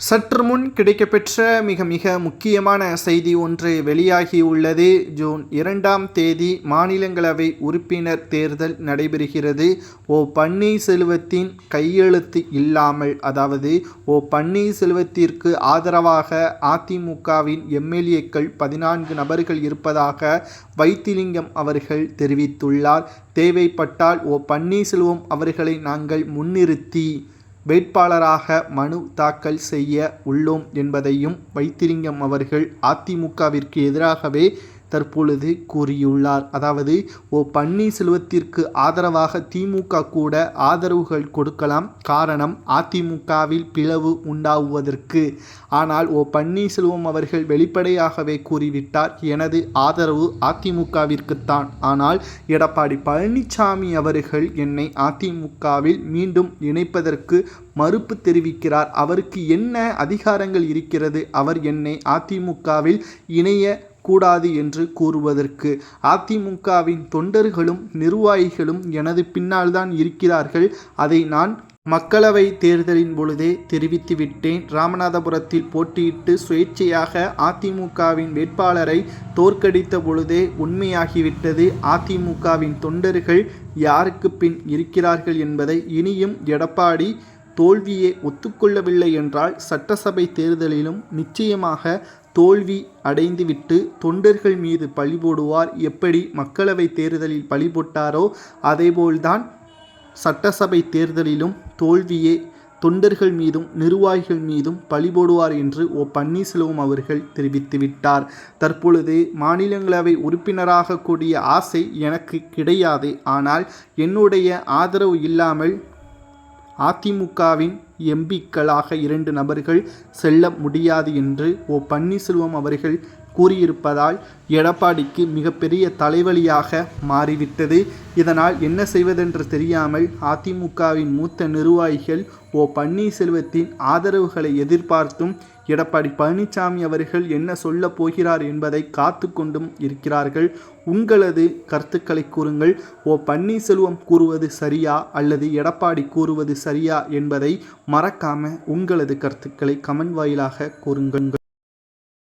சற்று முன் கிடைக்கப்பெற்ற மிக மிக முக்கியமான செய்தி ஒன்று வெளியாகியுள்ளது ஜூன் இரண்டாம் தேதி மாநிலங்களவை உறுப்பினர் தேர்தல் நடைபெறுகிறது. ஓ பன்னீர்செல்வத்தின் கையெழுத்து இல்லாமல் அதாவது ஓ பன்னீர்செல்வத்திற்கு ஆதரவாக அதிமுகவின் எம்எல்ஏக்கள் பதினான்கு நபர்கள் இருப்பதாக வைத்திலிங்கம் அவர்கள் தெரிவித்துள்ளார். தேவைப்பட்டால் ஓ பன்னீர்செல்வம் அவர்களை நாங்கள் முன்னிறுத்தி வேட்பாளராக மனு தாக்கல் செய்ய உள்ளோம் என்பதையும் வைத்திலிங்கம் அவர்கள் அதிமுகவிற்கு எதிராகவே தற்பொழுது கூறியுள்ளார். அதாவது ஓ பன்னீர்செல்வத்திற்கு ஆதரவாக திமுக கூட ஆதரவுகள் கொடுக்கலாம். காரணம் அதிமுகவில் பிளவு உண்டாகுவதற்கு ஆனால் ஓ பன்னீர்செல்வம் அவர்கள் வெளிப்படையாகவே கூறிவிட்டார். எனது ஆதரவு அதிமுகவிற்குத்தான். ஆனால் எடப்பாடி பழனிசாமி அவர்கள் என்னை அதிமுகவில் மீண்டும் இணைப்பதற்கு மறுப்பு தெரிவிக்கிறார். அவருக்கு என்ன அதிகாரங்கள் இருக்கிறது? அவர் என்னை அதிமுகவில் இணைய கூடாது என்று கூறுவதற்கு அதிமுகவின் தொண்டர்களும் நிர்வாகிகளும் எனது பின்னால்தான் இருக்கிறார்கள். அதை நான் மக்களவை தேர்தலின் பொழுதே தெரிவித்துவிட்டேன். ராமநாதபுரத்தில் போட்டியிட்டு சுயேட்சையாக அதிமுகவின் வேட்பாளரை தோற்கடித்த பொழுதே உண்மையாகிவிட்டது. அதிமுகவின் தொண்டர்கள் யாருக்கு பின் இருக்கிறார்கள் என்பதை இனியும் எடப்பாடி தோல்வியை ஒத்துக்கொள்ளவில்லை என்றால் சட்டசபை தேர்தலிலும் நிச்சயமாக தோல்வி அடைந்துவிட்டு தொண்டர்கள் மீது பழி போடுவார். எப்படி மக்களவை தேர்தலில் பழி போட்டாரோ அதேபோல்தான் சட்டசபை தேர்தலிலும் தோல்வியே தொண்டர்கள் மீதும் நிர்வாகிகள் மீதும் பழி போடுவார் என்று ஓ பன்னீர்செல்வம் அவர்கள் தெரிவித்துவிட்டார். தற்பொழுது மாநிலங்களவை உறுப்பினராக கூடிய ஆசை எனக்கு கிடையாது. ஆனால் என்னுடைய ஆதரவு இல்லாமல் அதிமுகவின் எம்பிக்களாக இரண்டு நபர்கள் செல்ல முடியாது என்று ஓ பன்னீர்செல்வம் அவர்கள் கூறியிருப்பதால் எடப்பாடிக்கு மிகப்பெரிய தலைவலியாக மாறிவிட்டது. இதனால் என்ன செய்வதென்று தெரியாமல் அதிமுகவின் மூத்த நிர்வாகிகள் ஓ பன்னீர்செல்வத்தின் ஆதரவுகளை எதிர்பார்த்தும் எடப்பாடி பழனிசாமி அவர்கள் என்ன சொல்ல போகிறார் என்பதை காத்து கொண்டும் இருக்கிறார்கள். உங்களது கருத்துக்களை கூறுங்கள். ஓ பன்னீர்செல்வம் கூறுவது சரியா அல்லது எடப்பாடி கூறுவது சரியா என்பதை மறக்காம உங்களது கருத்துக்களை கமெண்ட் வாயிலாக கூறுங்கள்.